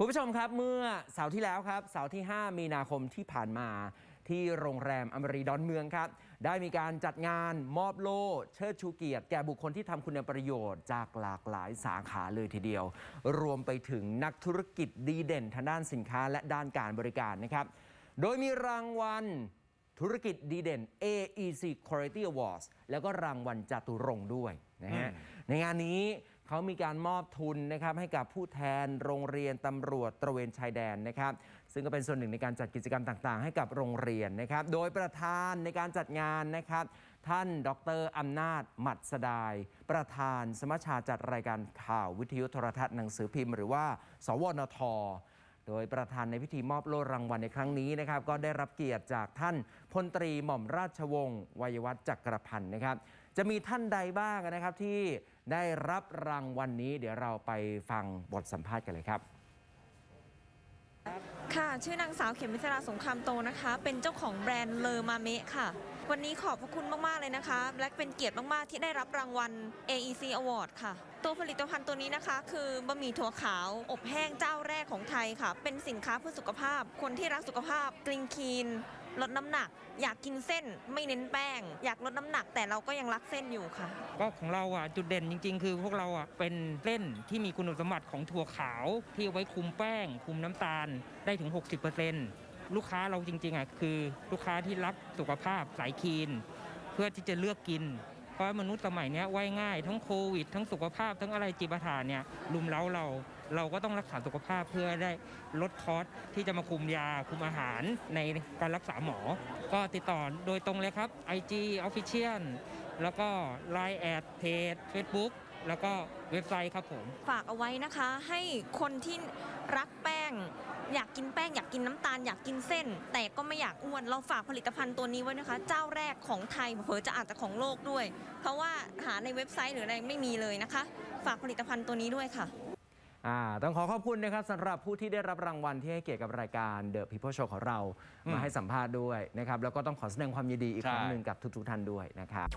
คุณผู้ชมครับเมื่อเสาร์ที่แล้วครับเสาร์ที่ 5 มีนาคมที่ผ่านมาที่โรงแรมอมรีดอนเมืองครับ ได้มีการจัดงานมอบโล่เชิดชูเกียรติแก่บุคคลที่ทำคุณประโยชน์จากหลากหลายสาขาเลยทีเดียว รวมไปถึงนักธุรกิจดีเด่นทางด้านสินค้าและด้านการบริการนะครับ โดยมีรางวัลธุรกิจดีเด่น AEC Quality Awards แล้วก็รางวัลจตุรงค์ด้วยนะฮะในงานนี้ เขามีการมอบทุนนะครับให้กับผู้แทนโรงเรียนตำรวจตระเวนชายแดนนะครับ ซึ่งก็เป็นส่วนหนึ่งในการจัดกิจกรรมต่างๆ ให้กับโรงเรียนนะครับ โดยประธานในการจัดงานนะครับ ท่านดรอำนาจหมัดสดาย ประธานสมัชชาจัดรายการข่าววิทยุโทรทัศน์หนังสือพิมพ์ หรือว่า สวนท โดยประธานในพิธีมอบโล่รางวัลในครั้งนี้นะครับก็ได้รับเกียรติจากท่านพลตรีหม่อมราชวงศ์วัยวัฒน์จักรพันธ์นะครับ จะมีท่านใดบ้างนะครับที่ได้รับรางวัลนนี้ เดี๋ยวเราไปฟังบทสัมภาษณ์กันเลยครับ ค่ะ ชื่อนางสาวเขมมิสราสงครามโตนะคะ เป็นเจ้าของแบรนด์เลอมาเมะค่ะ วันนี้ขอบพระคุณมาก ๆ เลยนะคะและเป็นเกียรติมาก ๆ ที่ได้รับรางวัล AEC Award ค่ะ ตัวผลิตภัณฑ์ตัวนี้นะคะ คือบะหมี่ถั่วขาว อบแห้งเจ้าแรกของไทยค่ะ เป็นสินค้าเพื่อสุขภาพ คนที่รักสุขภาพกลิงคีน ลดน้ำหนัก อยากกินเส้นไม่เน้นแป้ง อยากลดน้ำหนัก แต่เราก็ยังรักเส้นอยู่ค่ะ ก็ของเราอะจุดเด่นจริง ๆ คือพวกเราอะเป็นเส้นที่มีคุณสมบัติของถั่วขาว ที่เอาไว้คุมแป้ง คุมน้ำตาลได้ถึง 60%ลูกค้าเราจริงๆอะคือลูกค้าที่รักสุขภาพสายคีน เพื่อที่จะเลือกกิน เพราะมนุษย์สมัยนี้ไว่ายง่าย ทั้งโควิด ทั้งสุขภาพ ทั้งอะไรจิปาถาเนี่ยลุมเล้าเรา เราก็ต้องรักษาสุขภาพเพื่อได้ลดคอสที่จะมาคุมยาคุมอาหารในการรักษาหมอ ก็ติดต่อโดยตรงเลยครับ IG Official แล้วก็ Line แอดเพจ Facebook แล้วก็เว็บไซต์ครับผม ฝากเอาไว้นะคะ ให้คนที่รักแป้ง อยากกินแป้งอยากกินน้ำตาลอยากกินเส้น แต่ก็ไม่อยากอ้วนเราฝากผลิตภัณฑ์ตัวนี้ไว้นะคะ เจ้าแรกของไทยเผลอๆจะอาจจะของโลกด้วย เพราะว่าหาในเว็บไซต์หรืออะไรไม่มีเลยนะคะ ฝากผลิตภัณฑ์ตัวนี้ด้วยค่ะ อ่าต้องขอขอบคุณนะครับสำหรับผู้ที่ได้รับรางวัลที่ให้เกียรติกับรายการ The People Show ของเราอืมมาให้สัมภาษณ์ด้วยนะครับแล้วก็ต้องขอแสดงความยินดีอีกใช่ครั้งหนึ่งกับทุกๆท่านด้วยนะครับ